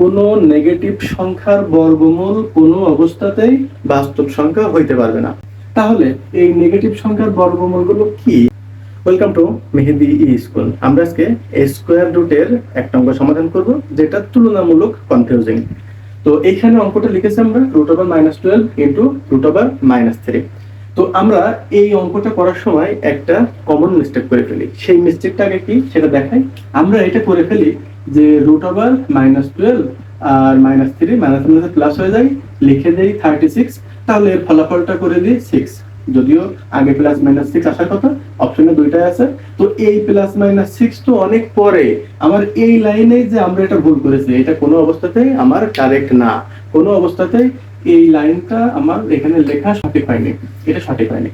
কোনো নেগেটিভ সংখ্যার বর্গমূল কোনো অবস্থাতেই বাস্তব সংখ্যা হইতে পারবে না। তাহলে এই নেগেটিভ সংখ্যার বর্গমূলগুলো কি? Welcome to Mehedi E school আমরা আজকে স্কোয়ার রুটের একটা অঙ্ক সমাধান করব, যেটা তুলনামূলক কনফিউজিং তো এইখানে অঙ্কটা লিখেছি আমরা root over minus twelve into root over minus three তো আমরা এই অঙ্কটা করার সময় একটা কমন মিস্টেক করে ফেলি। সেই মিস্টেকটা আগে কি? সেটা দেখাই। আমরা এটা করে ফেলি যে রুট ওভার মাইনাস টুয়েলভ আর minus three minus minus plus হয়ে যায়, লিখে দেই থার্টি সিক্স তাহলে এর ফলাফলটা করে দিই সিক্স যদিও আগে প্লাস মাইনাস সিক্স আসার কথা অপশনে দুইটাই আছে। তো এই প্লাস মাইনাস সিক্স তো অনেক পরে। আমার এই লাইনে যে আমরা এটা ভুল করেছি, এটা কোনো অবস্থাতেই আমার কারেক্ট না। কোনো অবস্থাতেই এই লাইনটা আমার এখানে লেখা সঠিক হয়নি। এটা সঠিক হয়নি।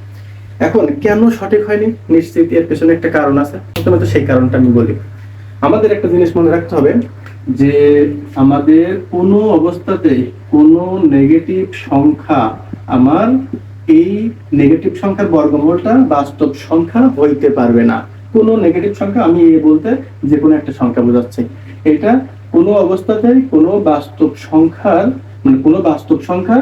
এখন কেন সঠিক হয়নি? নিশ্চিত এর পেছনে একটা কারণ আছে। প্রথমে তো সেই কারণটা আমি বলি। আমাদের একটা জিনিস মনে রাখতে হবে যে আমাদের কোনো অবস্থাতেই কোনো নেগেটিভ সংখ্যা আমার এই নেগেটিভ সংখ্যার বর্গমূলটা বাস্তব সংখ্যা হইতে পারবে না। কোনো নেগেটিভ সংখ্যা আমি এ বলতে যে কোনো একটা সংখ্যা বোঝাচ্ছি। এটা কোনো অবস্থাতেই কোনো বাস্তব সংখ্যার মানে কোনো বাস্তব সংখ্যা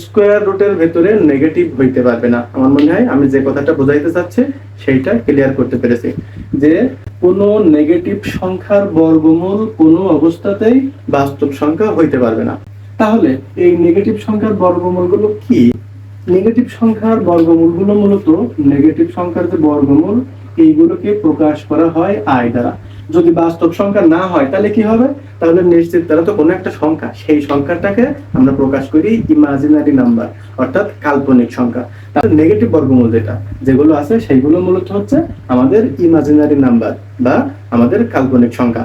স্কোয়ার রুটের ভেতরে নেগেটিভ হইতে পারবে না। আমার মনে হয় আমি যে কথাটা বোঝাইতে চাচ্ছি, সেইটা ক্লিয়ার করতে পেরেছি। যে কোনো নেগেটিভ সংখ্যার বর্গমূল কোনো অবস্থাতেই বাস্তব সংখ্যা হইতে পারবে না। তাহলে এই নেগেটিভ সংখ্যার বর্গমূলগুলো কি? নেগেটিভ সংখ্যার বর্গমূলগুলো মূলত নেগেটিভ সংখ্যার যে বর্গমূল, এইগুলোকে প্রকাশ করা হয় আয় দ্বারা। যদি বাস্তব সংখ্যা না হয়, তাহলে কি হবে? তাহলে নিশ্চিত তারা তো কোনো একটা সংখ্যা, সেই সংখ্যাটাকে আমরা প্রকাশ করি ইমাজিনারি নাম্বার অর্থাৎ কাল্পনিক সংখ্যা। তাহলে নেগেটিভ বর্গমূল যেটা, যেগুলো আছে, সেইগুলো মূলত হচ্ছে আমাদের ইমাজিনারি নাম্বার বা আমাদের কাল্পনিক সংখ্যা।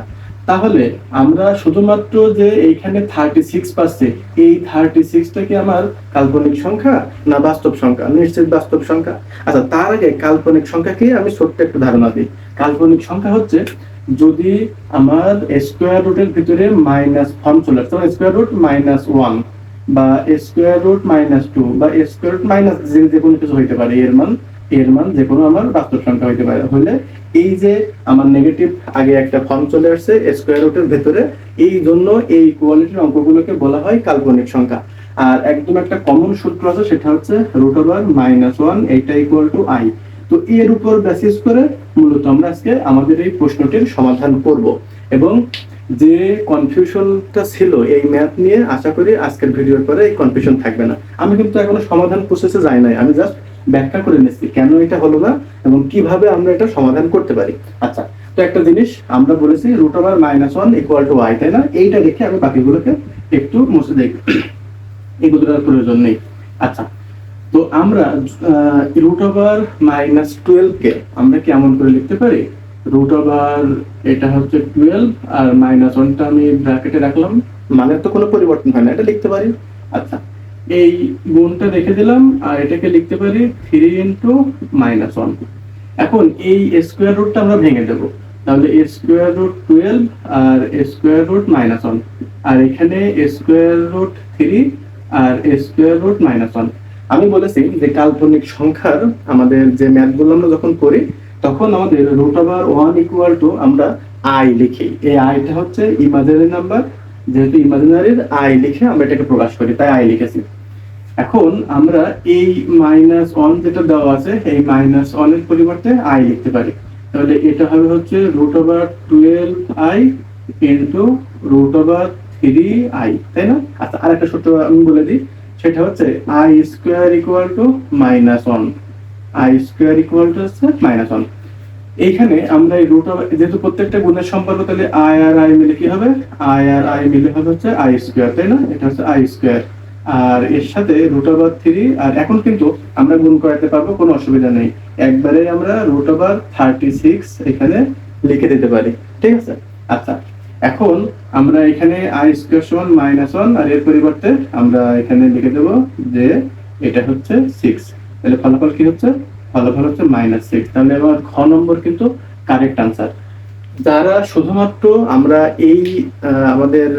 তাহলে আমরা শুধুমাত্র যে এইখানে থার্টি সিক্স পাচ্ছি, এই থার্টি সিক্সটা কি আমার কাল্পনিক সংখ্যা না বাস্তব সংখ্যা? নিশ্চিত বাস্তব সংখ্যা? আচ্ছা তার আগে কাল্পনিক সংখ্যাকে আমি ছোট্ট একটু ধারণা দিই। কাল্পনিক সংখ্যা হচ্ছে যদি আমার স্কোয়ার রুটের ভিতরে মাইনাস ফর্ম চলে আসছে স্কোয়ার রুট মাইনাস ওয়ান বা স্কোয়ার রুট মাইনাস টু বা স্কোয়ার রুট মাইনাস যে কোনো কিছু হইতে পারে, এর মান এর মান যে কোনো আমার বাস্তব সংখ্যা হইতে পারে। হলে এই যে আমার নেগেটিভ আগে একটা ফর্ম চলে আসছে স্কোয়ার রুটের ভেতরে, এই জন্য এই কোয়ালিটির অঙ্কগুলোকে বলা হয় কাল্পনিক সংখ্যা। আর একদম একটা কমন সূত্র আছে, সেটা হচ্ছে রুট ওভার মাইনাস ওয়ান এইটা ইকুয়াল টু আই তো এর উপর বেসিস করে মূলত আমরা আজকে আমাদের এই প্রশ্নটির সমাধান করব। এবং যে কনফিউশনটা ছিল এই ম্যাথ নিয়ে, আশা করি আজকের ভিডিওর পরে এই কনফিউশন থাকবে না। আমি কিন্তু এখনও সমাধান প্রসেসে যাই নাই। আমি জাস্ট ব্যাখ্যা করে নিচ্ছি, কেন এটা হলো না এবং কীভাবে আমরা এটা সমাধান করতে পারি। আচ্ছা তো একটা জিনিস আমরা বলেছি root over minus one equal to Y তাই না? এইটা রেখে আমি বাকিগুলোকে একটু মুছে দেখি এগুলোর প্রয়োজন নেই। আচ্ছা তো আমরা রুট ওভার মাইনাস টুয়েলভ কে আমরা কেমন করে লিখতে পারি? রুট ওভার এটা হচ্ছে টুয়েলভ আর মাইনাস ওয়ানটা আমি ব্র্যাকেটে রাখলাম। মানে তো কোনো পরিবর্তন হয় না, এটা লিখতে পারি। আচ্ছা এই গুণটা রেখে দিলাম, আর এটাকে লিখতে পারি থ্রি ইন্টু মাইনাস ওয়ান এখন এই স্কোয়ার রুটটা আমরা ভেঙে দেবো। তাহলে স্কোয়ার রুট টুয়েলভ আর স্কোয়ার রুট মাইনাস ওয়ান আর এখানে স্কোয়ার রুট থ্রি আর স্কোয়ার রুট মাইনাস ওয়ান আমি বলেছি যে কাল্পনিক সংখ্যার আমাদের যে ম্যাথগুলো আমরা যখন করি, তখন আমাদের root over one equal to আমরা আই লিখি। এই আইটা হচ্ছে ইমাজিনারি নাম্বার যেহেতু ইমাজিনারির আই লিখে আমরা এটাকে প্রকাশ করি, তাই আই লিখেছি। এখন আমরা এই মাইনাস ওয়ান যেটা দেওয়া আছে, এই মাইনাস ওয়ানের পরিবর্তে আই লিখতে পারি। তাহলে এটা হবে হচ্ছে root over twelve I into root over three I তাই না? আচ্ছা আর একটা সূত্র আমি বলে দিই, সেটা হচ্ছে I square equal to minus one I square equal to হচ্ছে মাইনাস ওয়ান এইখানে আমরা এই রুট ওভার যেহেতু প্রত্যেকটা গুণের সম্পর্ক, তাহলে আই আর আই মিলে কি হবে? আই আর আই মিলে হবে হচ্ছে আই স্কোয়ার তাই না? এটা হচ্ছে আই স্কোয়ার আর এর সাথে রুট থ্রি আর এখন কিন্তু আমরা গুণ করাতে পারব, কোনো অসুবিধা নেই। একবারে আমরা রুট থার্টি সিক্স এখানে লিখে দিতে পারি, ঠিক আছে? আচ্ছা এখন আমরা এখানে আই স্কোয়ার সমান মাইনাস ওয়ান আর এর পরিবর্তে আমরা এখানে লিখে দেবো যে এটা হচ্ছে সিক্স তাহলে ফলাফল কি হচ্ছে? ফলাফল হচ্ছে মাইনাস সিক্স তাহলে এবার খ নম্বর কিন্তু কারেক্ট আনসার যারা শুধুমাত্র আমরা এই আমাদের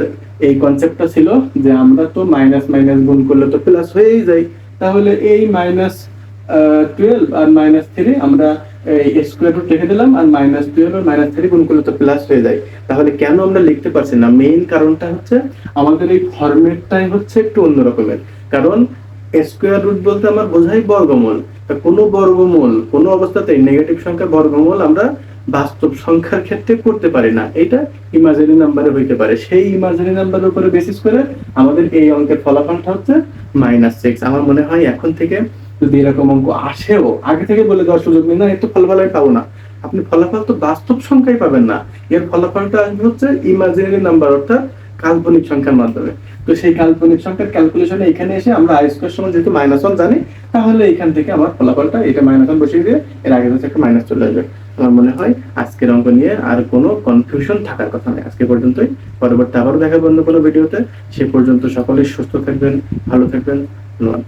এই কনসেপ্টটা ছিল যে আমরা তো মাইনাস মাইনাস গুণ করলে তো প্লাস হয়েই যাই তাহলে এই মাইনাস টুয়েলভ আর মাইনাস থ্রি আমরা রুট লিখে দিলাম আর মাইনাস দুই হলো মাইনাস থ্রি গুণ করলে তো প্লাস হয়ে যায়। তাহলে কেন আমরা লিখতে পারছি না? মেইন কারণটা হচ্ছে আমাদের এই ফরম্যাটটাই হচ্ছে একটু অন্য রকমের। কারণ স্কোয়ার রুট বলতে আমার বোঝাই বর্গমূল। কোনো বর্গমূল, কোনো অবস্থাতেই নেগেটিভ সংখ্যার বর্গমূল আমরা বাস্তব সংখ্যার ক্ষেত্রে করতে পারি না। এটা ইমাজিনারি নাম্বারে হইতে পারে। সেই ইমাজিনারি নাম্বারের উপরে বেসিস করে আমাদের এই অঙ্কের ফলাফলটা হচ্ছে মাইনাস সিক্স আমার মনে হয় এখন থেকে যদি এরকম অঙ্ক আসেও, আগে থেকে বলে দেওয়ার সুযোগ নেই। না এর তো ফলাফল আমি পাবো না। আপনি ফলাফল তো বাস্তব সংখ্যাই পাবেন না। এর ফলাফলটা আসবে হচ্ছে ইমাজিনারি নাম্বার অর্থাৎ কাল্পনিক সংখ্যার মাধ্যমে। তো সেই কাল্পনিক সংখ্যার ক্যালকুলেশনে এখানে এসে আমরা আই স্কোয়ার সমান যেহেতু মাইনাস ওয়ান জানি, তাহলে এখান থেকে আমার ফলাফলটা এটা মাইনাস ওয়ান বসিয়ে দিয়ে এর আগে হচ্ছে একটা মাইনাস চলে আসবে। আমার মনে হয়? আজকের অঙ্ক নিয়ে আর কোনো কনফিউশন থাকার কথা নেই আজকে পর্যন্তই। পরবর্তী আবারও দেখাবো অন্য কোনো ভিডিওতে সে পর্যন্ত সকলেই সুস্থ থাকবেন, ভালো থাকবেন। ধন্যবাদ।